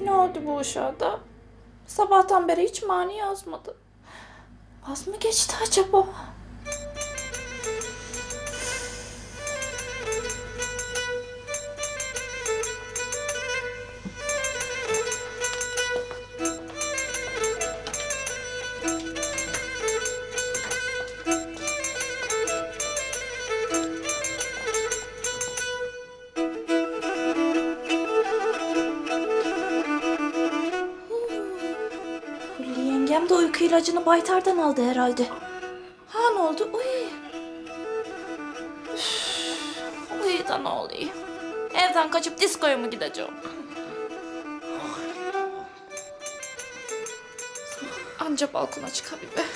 Ne oldu bu uşağa da? Sabahtan beri hiç mani yazmadı. Az mı geçti acaba? Yengem de uyku ilacını baytardan aldı herhalde. Ha ne oldu? Uy. Uy da ne oluyor? Evden kaçıp diskoya mı gideceğim? Anca balkona çıkabilir.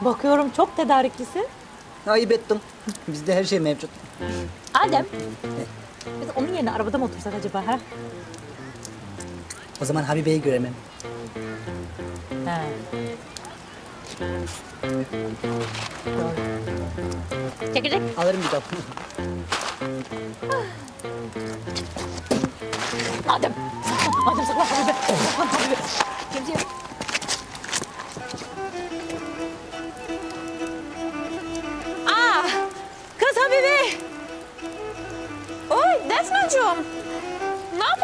Bakıyorum çok tedariklisin. Ayıp ettim. Bizde her şey mevcut. Adem. Biz onun yerine arabada mı otursak acaba ha? O zaman Habibe'yi göremem. Doğru. Çekirdek. Alırım bir daha. Adem. Adem saklan. Habibe. Saklan Habibe. Kimse yok.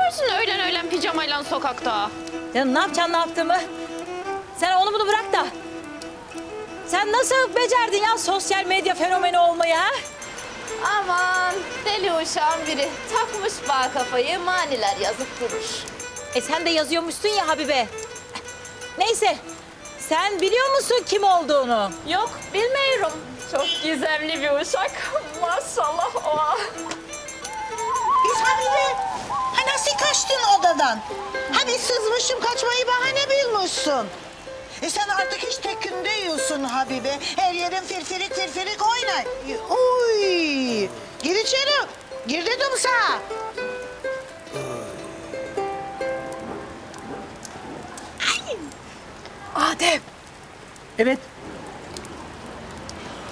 Yaparsın öğlen öğlen pijamayla sokakta? Canım ne yapacaksın ne yaptığımı? Sen onu bunu bırak da. Sen nasıl becerdin ya sosyal medya fenomeni olmayı ha? Aman deli uşağın biri takmış bağ kafayı maniler yazıp durur. E sen de yazıyormuşsun ya Habibe. Neyse. Sen biliyor musun kim olduğunu? Yok bilmiyorum. Çok gizemli bir uşak. Maşallah o. kaçtın odadan? Ha biz sızmışım kaçmayı bahane bilmişsin. E sen artık hiç tekinde yiyorsun Habibe. Her yerin firfirik firfirik oynar. Uy. Gir içeri. Gir dedim sana. Adem. Evet.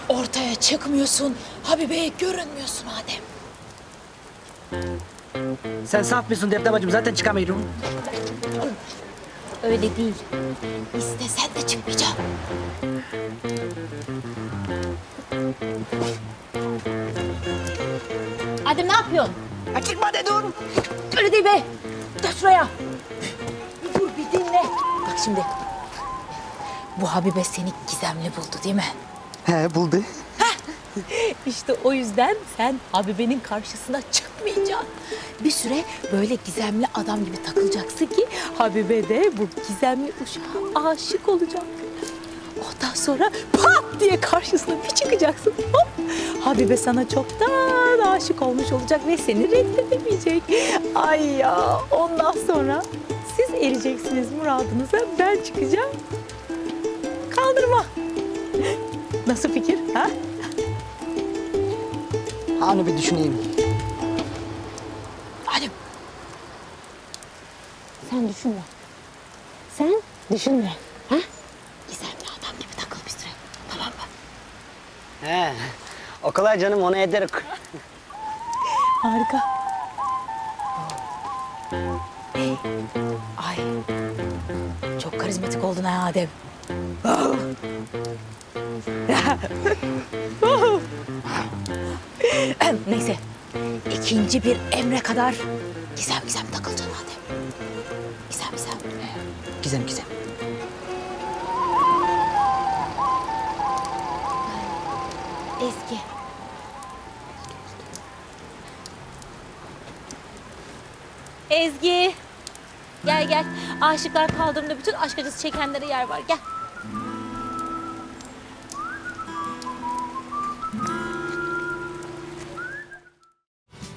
Ortaya çıkmıyorsun. Habibe'ye görünmüyorsun Adem. Sen saf mısın Defne bacım? Zaten çıkamıyorum. Öyle değil. İstesen de çıkmayacağım. Adem ne yapıyorsun? Ha, çıkma dedim. Öyle değil be. Gel şuraya. Bir dur bir dinle. Bak şimdi. Bu Habibe seni gizemli buldu değil mi? He buldu. İşte o yüzden sen Habibe'nin karşısına çıkmayacaksın. Bir süre böyle gizemli adam gibi takılacaksın ki Habibe de bu gizemli uşağa aşık olacak. Ondan sonra pat diye karşısına bir çıkacaksın. Hop! Habibe sana çoktan aşık olmuş olacak ve seni reddedemeyecek. Ay ya ondan sonra siz ereceksiniz muradınıza ben çıkacağım. Kaldırma. Nasıl fikir ha? Onu bir düşüneyim. Halim. Sen düşünme. Sen düşünme. Ha? Gizemli adam gibi takıl bir süre. Tamam mı? He. O kolay canım onu ederik. Harika. Ay. Çok karizmatik oldun ha Adem. Neyse. ikinci bir emre kadar gizem gizem takılacaksın Adem. Gizem gizem. Gizem gizem. Eski. Ezgi. Gel gel. Aşıklar kaldırımda bütün aşk acısı çekenlere yer var. Gel.